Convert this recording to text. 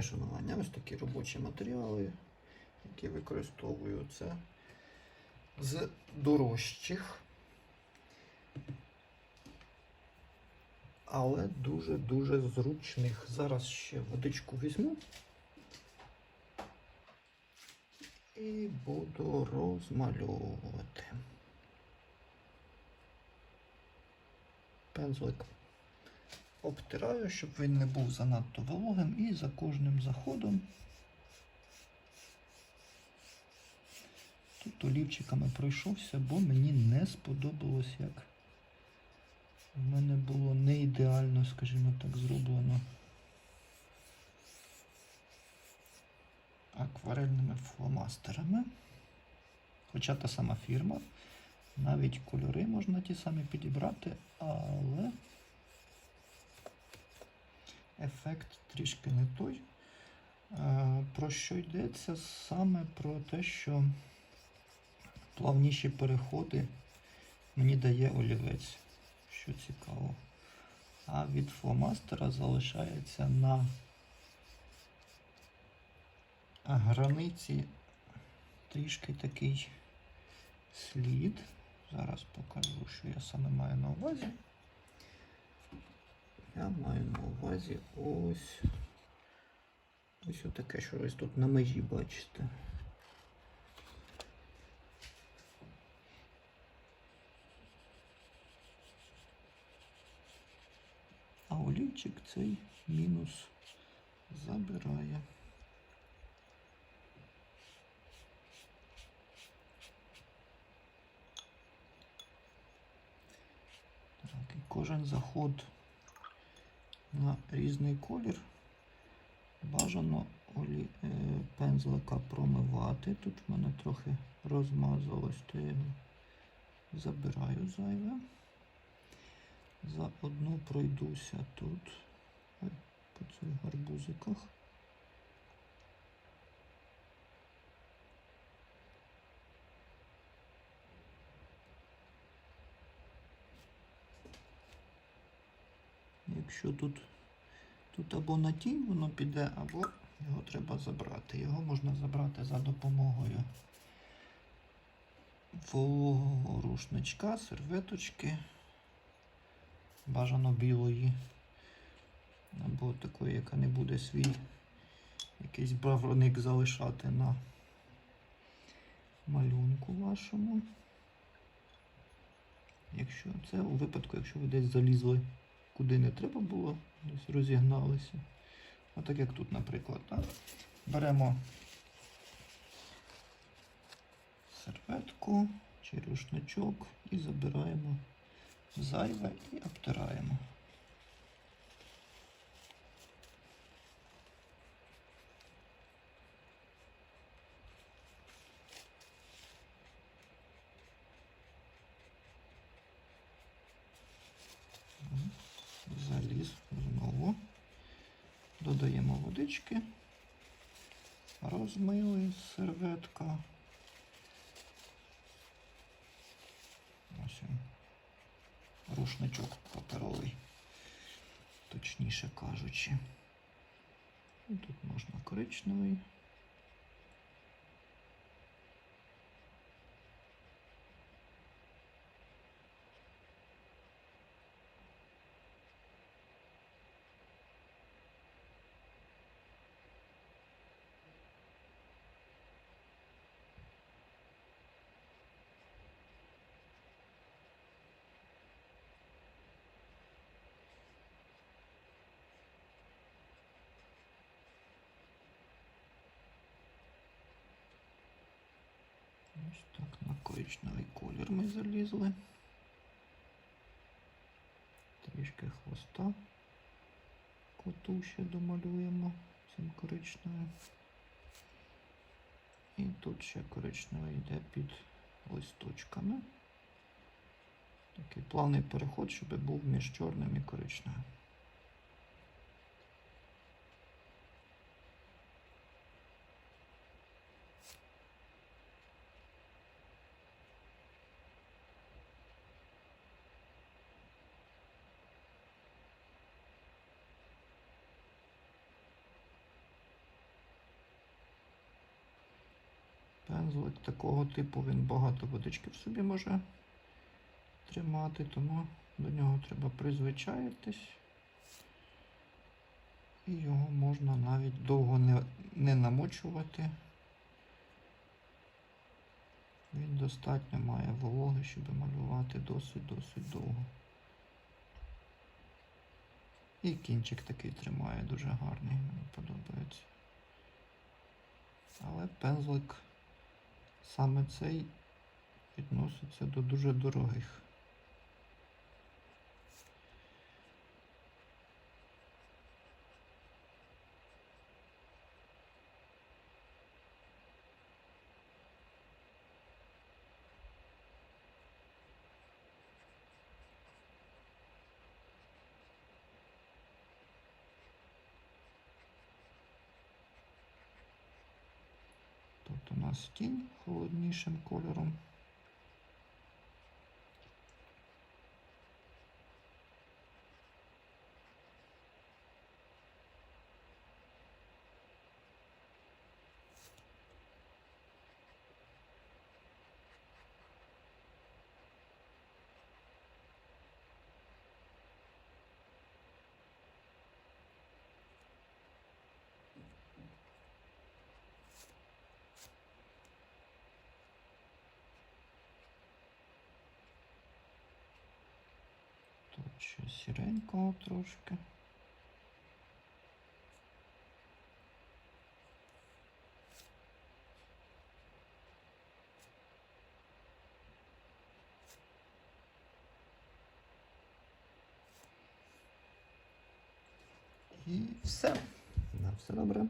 Моє шанування. Ось такі робочі матеріали, які використовую це з дорожчих. Але дуже-дуже зручних. Зараз ще водичку візьму. І буду розмальовувати. Пензлик обтираю, щоб він не був занадто вологим, і за кожним заходом тут олівчиками пройшовся, бо мені не сподобалось, як в мене було не ідеально, скажімо так, зроблено акварельними фломастерами. Хоча та сама фірма, навіть кольори можна ті самі підібрати, але ефект трішки не той. Е, Про що йдеться? Саме про те, що плавніші переходи мені дає олівець, що цікаво. А від фломастера залишається на границі трішки такий слід. Зараз покажу, що я саме маю на увазі. Я маю на увазі ось ось отаке щось тут на межі, бачите. А олівчик цей мінус забирає. Так, і кожен заход на різний колір. Бажано олі... е, пензлика промивати. Тут в мене трохи розмазалось, то я забираю зайве. Заодно пройдуся тут по цих гарбузиках. Якщо тут, тут або на тінь воно піде, або його треба забрати. Його можна забрати за допомогою вологого рушничка, серветочки, бажано білої, або такої, яка не буде свій якийсь барвник залишати на малюнку вашому. Якщо це у випадку, якщо ви десь залізли куди не треба було, десь розігналися. Отак як тут, наприклад. Так? Беремо серветку чи рушничок і забираємо зайве і обтираємо. Водички. Розмили серветка. Ось він. Рушничок паперовий, точніше кажучи. Тут можна коричневий. Ось так на коричневий колір ми залізли. Трішки хвоста коту ще домалюємо цим коричневим. І тут ще коричневий йде під листочками. Такий плавний переход, щоб був між чорним і коричневим. Пензлик такого типу, він багато водички в собі може тримати, тому до нього треба призвичаїтись. І його можна навіть довго не, не намочувати. Він достатньо має вологи, щоб малювати досить-досить довго. І кінчик такий тримає дуже гарний, мені подобається. Але пензлик саме цей відноситься до дуже дорогих. Тут у нас тінь холоднішим кольором. Ще сіренького трошки. І все. На все добре.